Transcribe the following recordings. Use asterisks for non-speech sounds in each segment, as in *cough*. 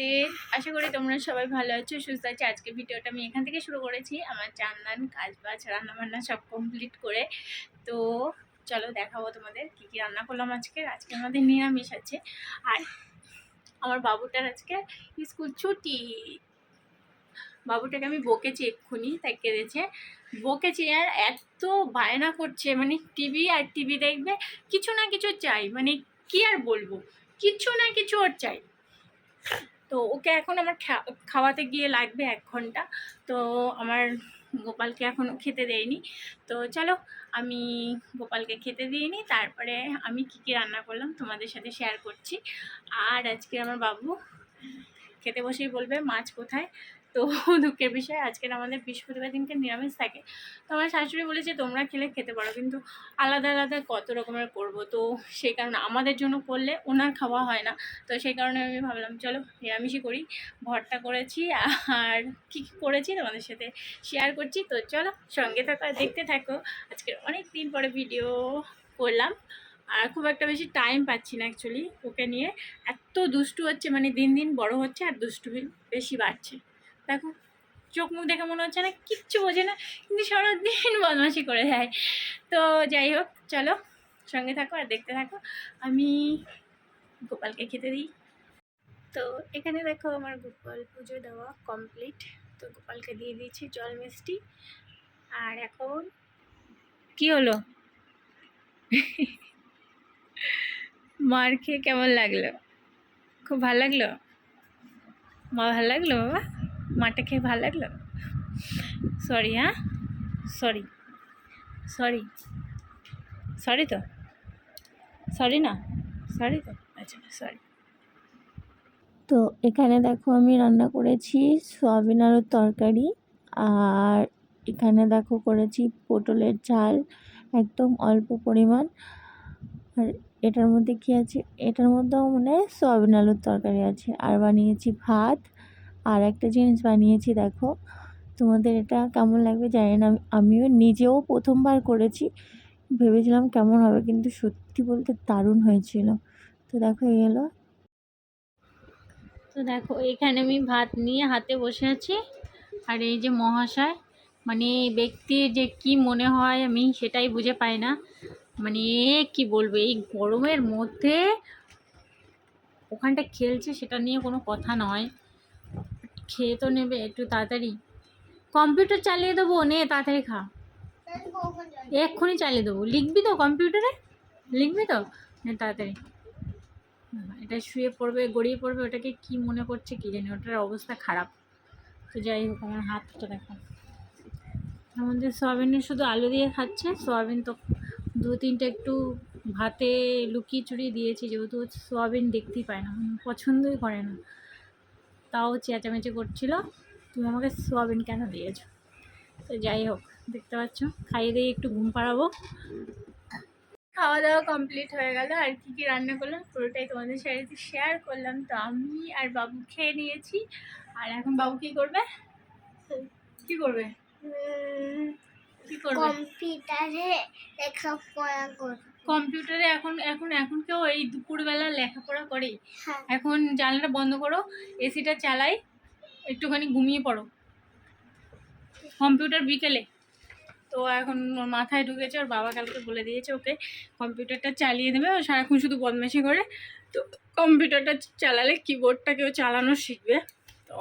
আপনাদের আশা করি তোমরা সবাই ভালো আছো, সুস্থ আছো। আজকে ভিডিওটা আমি এখান থেকে শুরু করেছি। আমার চান্দান কাজ বাজ রান্না বান্না সব কমপ্লিট করে। তো চলো দেখাবো তোমাদের কি কি রান্না করলাম আজকে। আজকে আমাদের নিরামিষ আছে। আর আমার বাবুটার আজকে স্কুল ছুটি। বাবুটাকে আমি বকেছি এক্ষুনি, তাই কেঁদেছে। বকেছি আর এত বায়না করছে মানে টিভি আর টিভি দেখবে কিছু না কিছু চাই। মানে কি আর বলব? কিছু না কিছু ওর চাই। তো ওকে এখন আমার খাওয়াতে গিয়ে লাগবে এক ঘণ্টা। তো আমার গোপালকে এখনও খেতে দেয়নি। তো চলো, আমি গোপালকে খেতে দিইনি। তারপরে আমি কি কী রান্না করলাম তোমাদের সাথে শেয়ার করছি। আর আজকে আমার বাবু খেতে বসেই বলবে, মাছ কোথায়? তো দুঃখের বিষয়, আজকের আমাদের বৃহস্পতিবার দিনকে নিরামিষ থাকে। তো আমার শাশুড়ি বলেছে, তোমরা খেলে খেতে পারো, কিন্তু আলাদা আলাদা কত রকমের করব? তো সেই কারণে আমাদের জন্য করলে ওনার খাওয়া হয় না। তো সেই কারণে আমি ভাবলাম, চলো নিরামিষই করি। ভর্তা করেছি আর কী কী করেছি তোমাদের সাথে শেয়ার করছি। তো চলো সঙ্গে থাকো দেখতে থাকো। আজকের অনেক দিন পরে ভিডিও করলাম। আর খুব একটা বেশি টাইম পাচ্ছি না অ্যাকচুয়ালি ওকে নিয়ে। এত দুষ্টু হচ্ছে মানে দিন দিন বড় হচ্ছে আর দুষ্টু বেশি বাড়ছে। দেখো, চোখ মুখ দেখে মনে হচ্ছে না, কিচ্ছু বোঝে না, কিন্তু সারাদিন *laughs* বদমাশি করে যায় তো যাই হোক, চলো, সঙ্গে থাকো আর দেখতে থাকো। আমি গোপালকে খেতে দিই। তো এখানে দেখো আমার গোপাল পুজো দেওয়া কমপ্লিট তো গোপালকে দিয়ে দিয়েছি জল মিষ্টি। আর এখন কি হলো? *laughs* মার খেয়ে কেমন লাগল? খুব ভালো লাগল? মা ভালো লাগল বাবা? মাটা খেয়ে ভালো লাগল? সরি হ্যাঁ? সরি সরি সরি তো? সরি না? সরি তো? আচ্ছা সরি তো এখানে দেখো আমি রান্না করেছি সয়াবিন আলুর তরকারি আর এখানে দেখো করেছি পটলের ঝাল একদম অল্প পরিমাণ। আর এটার মধ্যে কী আছে? এটার মধ্যেও মানে সয়াবিন আলুর তরকারি আছে। আর বানিয়েছি ভাত আর একটা জিনিস বানিয়েছি, দেখো। তোমাদের এটা কেমন লাগবে জানি না, আমিও নিজেও প্রথমবার করেছি। ভেবেছিলাম কেমন হবে, কিন্তু সত্যি বলতে দারুণ হয়েছিল। তো দেখো, এই গেলো তো দেখো, এখানে আমি ভাত নিয়ে হাতে বসে আছি। আর এই যে মহাশয় মানে ব্যক্তির যে কি মনে হয় আমি সেটাই বুঝে পাই না। মানে কি বলব, এই গরমের মধ্যে ওখানটা খেলছে সেটা নিয়ে কোনো কথা নয়। খেয়ে তো নেবে একটু তাড়াতাড়ি। কম্পিউটার চালিয়ে দেবো, নে তাড়াতাড়ি খা। এক্ষুনি চালিয়ে দেবো। লিখবি তো কম্পিউটারে? লিখবি তো? নে তাড়াতাড়ি। এটা শুয়ে পড়বে, গড়িয়ে পড়বে, ওটাকে কি মনে করছে কি জানি, ওটার অবস্থা খারাপ। তো যাই হোক, আমার হাতটা দেখো। আমাদের সোয়াবিনের শুধু আলু দিয়ে খাচ্ছে। সোয়াবিন তো দু তিনটে একটু ভাতে লুকিয়ে চুরিয়ে দিয়েছি, যেহেতু সোয়াবিন দেখতেই পায় না, পছন্দই করে না। তাও চেঁচামেচি করছিল। তুমি আমাকে সোয়াবিন কেন দিয়েছ? তো যাই হোক দেখতে পাচ্ছ খাইয়ে দিয়ে একটু ঘুম পাড়াবো। খাওয়া দাওয়া কমপ্লিট হয়ে গেল আর কি কি রান্না করলাম পুরোটাই তোমাদের সাথে শেয়ার করলাম। তো আমি আর বাবু খেয়ে নিয়েছি। আর এখন বাবু কি করবে? কি করবে? কি করবে? কম্পিউটারে লেখাপড়া করব। কম্পিউটারে এখন এখন এখন কেউ এই দুপুরবেলা লেখাপড়া করে। হ্যাঁ। এখন জানলাটা বন্ধ করো এসিটা চালাই একটুখানি ঘুমিয়ে পড়ো। কম্পিউটার বিকেলে। তো এখন ওর মাথায় ঢুকেছে ওর বাবা কালকে বলে দিয়েছে ওকে কম্পিউটারটা চালিয়ে দেবে ও সারাক্ষণ শুধু বদমাশি করে। তো কম্পিউটারটা চালালে কিবোর্ডটাকেও চালানো শিখবে। তো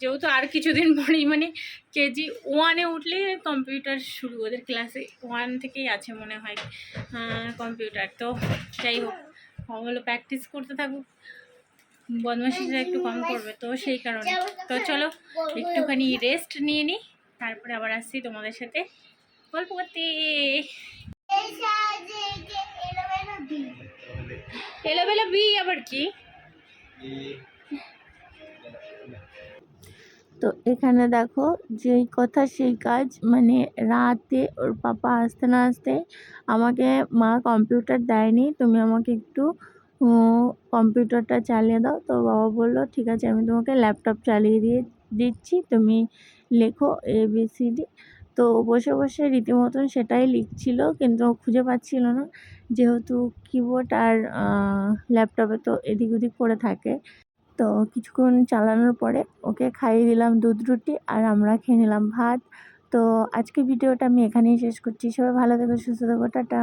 যেহেতু আর কিছুদিন পরেই মানে কেজি ওয়ানে উঠলেই কম্পিউটার শুরু ওদের ক্লাসে ওয়ান থেকেই আছে মনে হয় কম্পিউটার তো যাই হোক ও হলো প্র্যাকটিস করতে থাকুক। বদমাশিটা একটু কম করবে তো সেই কারণে। তো চলো একটুখানি রেস্ট নিয়ে নিই তারপরে আবার আসছি তোমাদের সাথে গল্প করতে। এলোবেলো বি আবার কি? তো এখানে দেখো যেই কথা সেই কাজ মানে রাতে ওর পাপা আসতে না আসতে আমাকে মা কম্পিউটার দেয়নি। তুমি আমাকে একটু কম্পিউটারটা চালিয়ে দাও। তো বাবা বলল, ঠিক আছে, আমি তোমাকে ল্যাপটপ চালিয়ে দিয়ে দিচ্ছি। তুমি লেখো এ বি সি ডি তো বসে বসে রীতিমতন সেটাই লিখছিল, কিন্তু খুঁজে পাচ্ছিল না। যেহেতু কিবোর্ড আর ল্যাপটপে তো এদিক ওদিক করে থাকে। তো কিছুক্ষণ চালানোর পরে ওকে খাইয়ে দিলাম দুধ, রুটি আর আমরা খেয়ে নিলাম ভাত। তো আজকে ভিডিওটা আমি এখানেই শেষ করছি। সবাই ভালো থেকো, সুস্থ থেকো, টাটা।